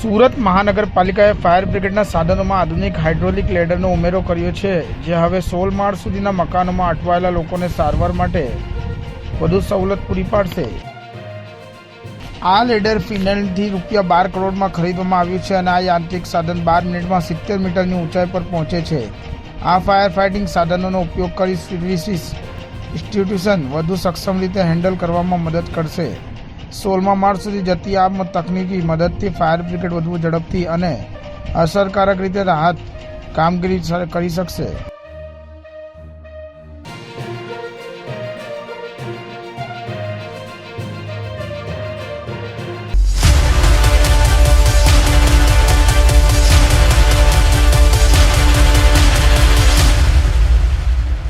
સુરત મહાનગરપાલિકાએ ફાયર બ્રિગેડના સાધનોમાં આધુનિક હાઇડ્રોલિક લેડરનો ઉમેરો કર્યો છે, જે હવે સોળ માળ સુધીના મકાનોમાં અટવાયેલા લોકોને સારવાર માટે વધુ સવલત પૂરી પાડશે. આ લેડર ફિનલથી રૂપિયા બાર કરોડમાં ખરીદવામાં આવ્યું છે અને આ યાંત્રિક સાધન બાર મિનિટમાં સિત્તેર મીટરની ઊંચાઈ પર પહોંચે છે. આ ફાયર ફાઇટિંગ સાધનોનો ઉપયોગ કરી સર્વિસીસ ઇન્સ્ટિટ્યુશન વધુ સક્ષમ રીતે હેન્ડલ કરવામાં મદદ કરશે. સોળમા માળ સુધી જતી આ તકનીકી મદદથી ફાયર બ્રિગેડ વધુ ઝડપથી અને અસરકારક રીતે રાહત કામગીરી કરી શકશે.